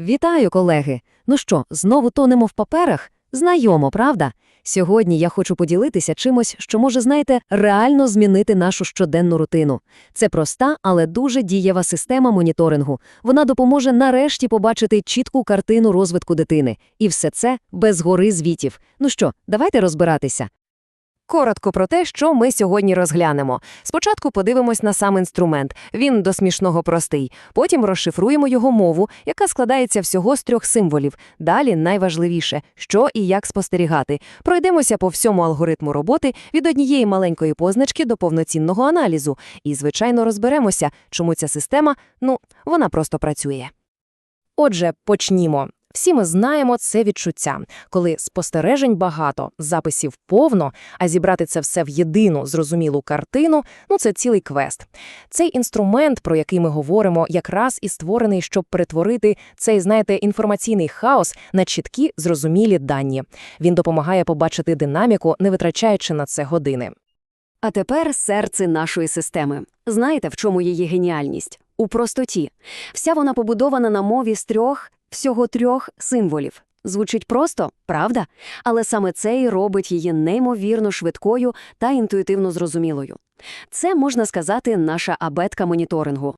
Вітаю, колеги! Ну що, знову тонемо в паперах? Знайомо, правда? Сьогодні я хочу поділитися чимось, що може, знаєте, реально змінити нашу щоденну рутину. Це проста, але дуже дієва система моніторингу. Вона допоможе нарешті побачити чітку картину розвитку дитини. І все це без гори звітів. Ну що, давайте розбиратися. Коротко про те, що ми сьогодні розглянемо. Спочатку подивимось на сам інструмент. Він до смішного простий. Потім розшифруємо його мову, яка складається всього з трьох символів. Далі найважливіше, що і як спостерігати. Пройдемося по всьому алгоритму роботи від однієї маленької позначки до повноцінного аналізу. І, звичайно, розберемося, чому ця система, ну, вона просто працює. Отже, почнімо. Всі ми знаємо це відчуття, коли спостережень багато, записів повно, а зібрати це все в єдину зрозумілу картину ну це цілий квест. Цей інструмент, про який ми говоримо, якраз і створений, щоб перетворити цей, знаєте, інформаційний хаос на чіткі зрозумілі дані. Він допомагає побачити динаміку, не витрачаючи на це години. А тепер серце нашої системи. Знаєте, в чому її геніальність? У простоті. Вся вона побудована на мові з трьох, всього трьох символів. Звучить просто, правда? Але саме це і робить її неймовірно швидкою та інтуїтивно зрозумілою. Це, можна сказати, наша абетка моніторингу.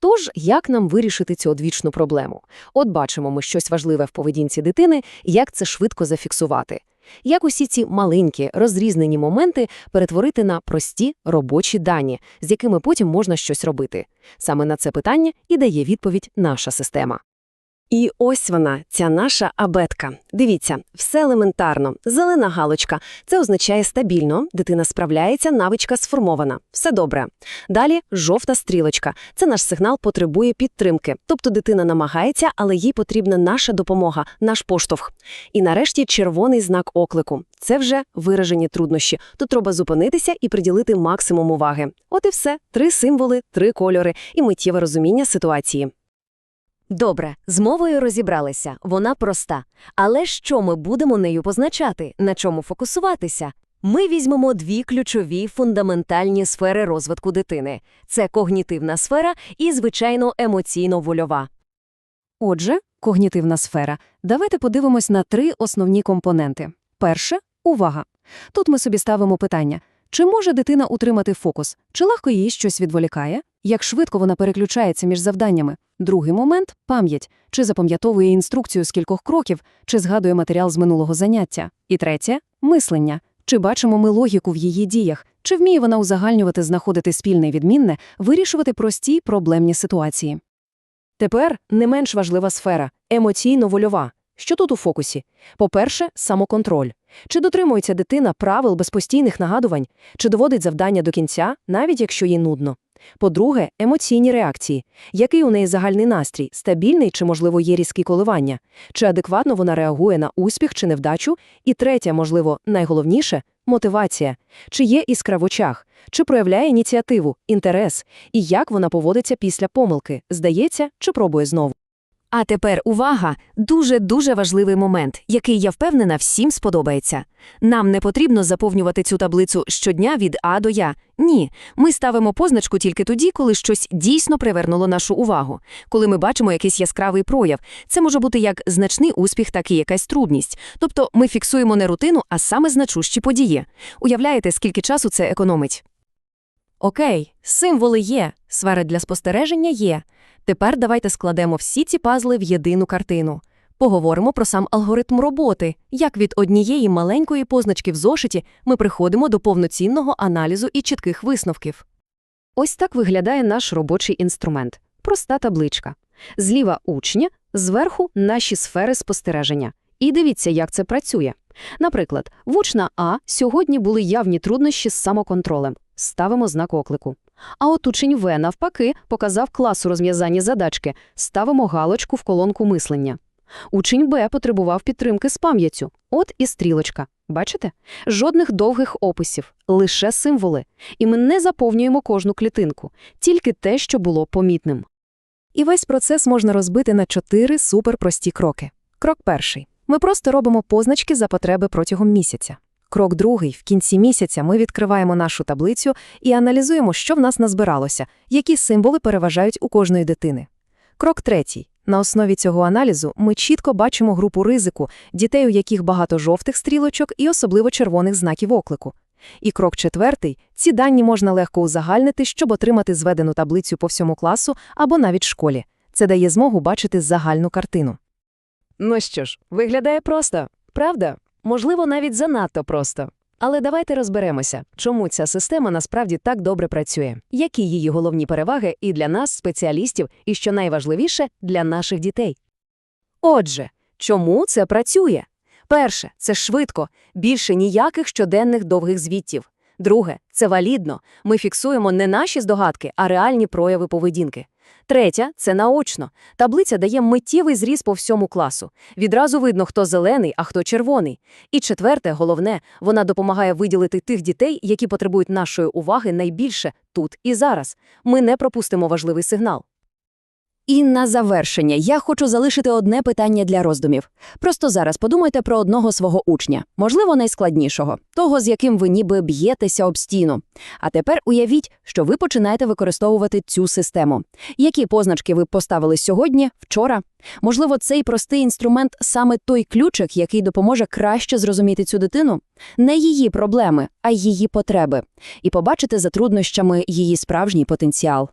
Тож, як нам вирішити цю одвічну проблему? От бачимо ми щось важливе в поведінці дитини, як це швидко зафіксувати. Як усі ці маленькі, розрізнені моменти перетворити на прості робочі дані, з якими потім можна щось робити? Саме на це питання і дає відповідь наша система. І ось вона, ця наша абетка. Дивіться, все елементарно. Зелена галочка. Це означає стабільно, дитина справляється, навичка сформована. Все добре. Далі жовта стрілочка. Це наш сигнал потребує підтримки. Тобто дитина намагається, але їй потрібна наша допомога, наш поштовх. І нарешті червоний знак оклику. Це вже виражені труднощі. Тут треба зупинитися і приділити максимум уваги. От і все. Три символи, три кольори і миттєве розуміння ситуації. Добре, з мовою розібралися, вона проста. Але що ми будемо нею позначати, на чому фокусуватися? Ми візьмемо дві ключові фундаментальні сфери розвитку дитини – це когнітивна сфера і, звичайно, емоційно-вольова. Отже, когнітивна сфера. Давайте подивимось на три основні компоненти. Перше – увага. Тут ми собі ставимо питання. Чи може дитина утримати фокус? Чи легко її щось відволікає? Як швидко вона переключається між завданнями? Другий момент – пам'ять. Чи запам'ятовує інструкцію з кількох кроків, чи згадує матеріал з минулого заняття? І третє – мислення. Чи бачимо ми логіку в її діях? Чи вміє вона узагальнювати, знаходити спільне відмінне, вирішувати прості проблемні ситуації? Тепер не менш важлива сфера – емоційно-вольова. Що тут у фокусі? По-перше, самоконтроль. Чи дотримується дитина правил без постійних нагадувань? Чи доводить завдання до кінця, навіть якщо їй нудно? По-друге, емоційні реакції. Який у неї загальний настрій? Стабільний чи, можливо, є різкі коливання? Чи адекватно вона реагує на успіх чи невдачу? І третє, можливо, найголовніше – мотивація. Чи є іскра в очах? Чи проявляє ініціативу, інтерес? І як вона поводиться після помилки? Здається, чи пробує знову? А тепер увага! Дуже-дуже важливий момент, який, я впевнена, всім сподобається. Нам не потрібно заповнювати цю таблицю щодня від А до Я. Ні, ми ставимо позначку тільки тоді, коли щось дійсно привернуло нашу увагу. Коли ми бачимо якийсь яскравий прояв. Це може бути як значний успіх, так і якась трудність. Тобто ми фіксуємо не рутину, а саме значущі події. Уявляєте, скільки часу це економить? Окей, символи є, сфери для спостереження є. Тепер давайте складемо всі ці пазли в єдину картину. Поговоримо про сам алгоритм роботи, як від однієї маленької позначки в зошиті ми приходимо до повноцінного аналізу і чітких висновків. Ось так виглядає наш робочий інструмент. Проста табличка. Зліва учня, зверху наші сфери спостереження. І дивіться, як це працює. Наприклад, в учна А сьогодні були явні труднощі з самоконтролем. Ставимо знак оклику. А от учень В, навпаки, показав класу розв'язання задачки. Ставимо галочку в колонку мислення. Учень Б потребував підтримки з пам'яттю. От і стрілочка. Бачите? Жодних довгих описів, лише символи. І ми не заповнюємо кожну клітинку, тільки те, що було помітним. І весь процес можна розбити на чотири суперпрості кроки. Крок перший. Ми просто робимо позначки за потреби протягом місяця. Крок другий. В кінці місяця ми відкриваємо нашу таблицю і аналізуємо, що в нас назбиралося, які символи переважають у кожної дитини. Крок третій. На основі цього аналізу ми чітко бачимо групу ризику, дітей, у яких багато жовтих стрілочок і особливо червоних знаків оклику. І крок четвертий – ці дані можна легко узагальнити, щоб отримати зведену таблицю по всьому класу або навіть школі. Це дає змогу бачити загальну картину. Ну що ж, виглядає просто, правда? Можливо, навіть занадто просто. Але давайте розберемося, чому ця система насправді так добре працює, які її головні переваги і для нас, спеціалістів, і що найважливіше для наших дітей. Отже, чому це працює? Перше, це швидко, більше ніяких щоденних довгих звітів. Друге, це валідно. Ми фіксуємо не наші здогадки, а реальні прояви поведінки. Третє – це наочно. Таблиця дає миттєвий зріз по всьому класу. Відразу видно, хто зелений, а хто червоний. І четверте, головне, вона допомагає виділити тих дітей, які потребують нашої уваги найбільше тут і зараз. Ми не пропустимо важливий сигнал. І на завершення я хочу залишити одне питання для роздумів. Просто зараз подумайте про одного свого учня, можливо, найскладнішого, того, з яким ви ніби б'єтеся об стіну. А тепер уявіть, що ви починаєте використовувати цю систему. Які позначки ви поставили сьогодні, вчора? Можливо, цей простий інструмент саме той ключик, який допоможе краще зрозуміти цю дитину? Не її проблеми, а її потреби. І побачити за труднощами її справжній потенціал.